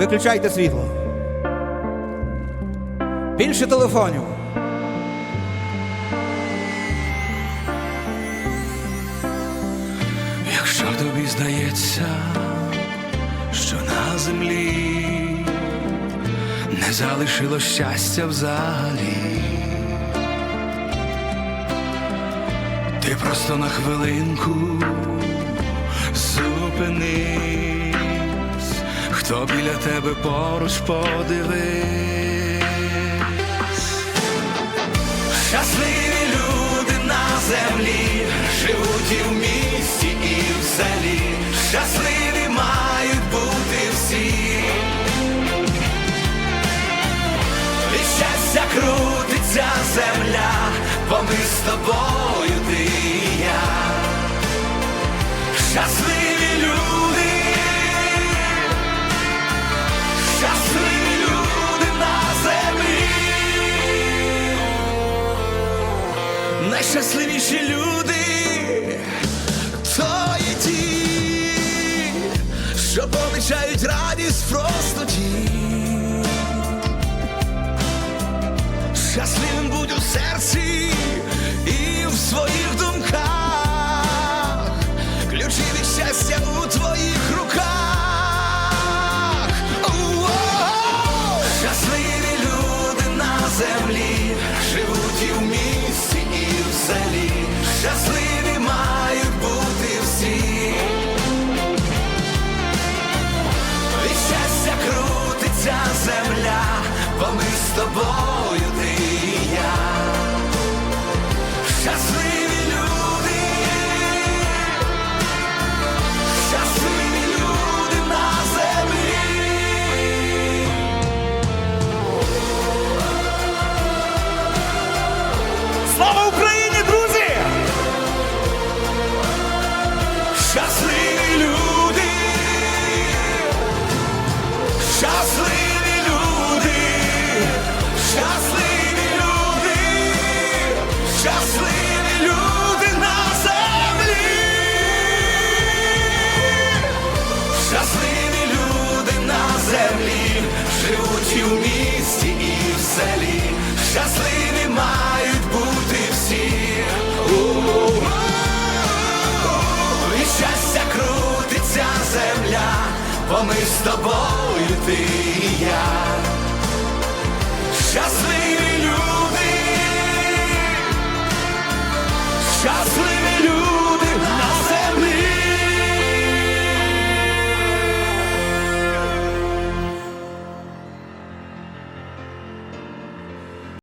виключайте світло. Більше телефонів. Якщо тобі здається, що на землі не залишило щастя взагалі, ти просто на хвилинку зупинись, хто біля тебе поруч подивись. Щасливі люди на землі живуть і в місті, і в селі. Щасливі мають бути всі. Від щастя крутиться земля, бо ми з тобою ти і я. Щасливі люди. Найщасливіші люди то є ті, що помічають радість в простоті. Щасливим будь у серці і в своїх думках. Ключі від щастя тобою живуть і в місті, і в селі, щасливі мають бути всі. І щастя крутиться земля, бо ми з тобою ти і я.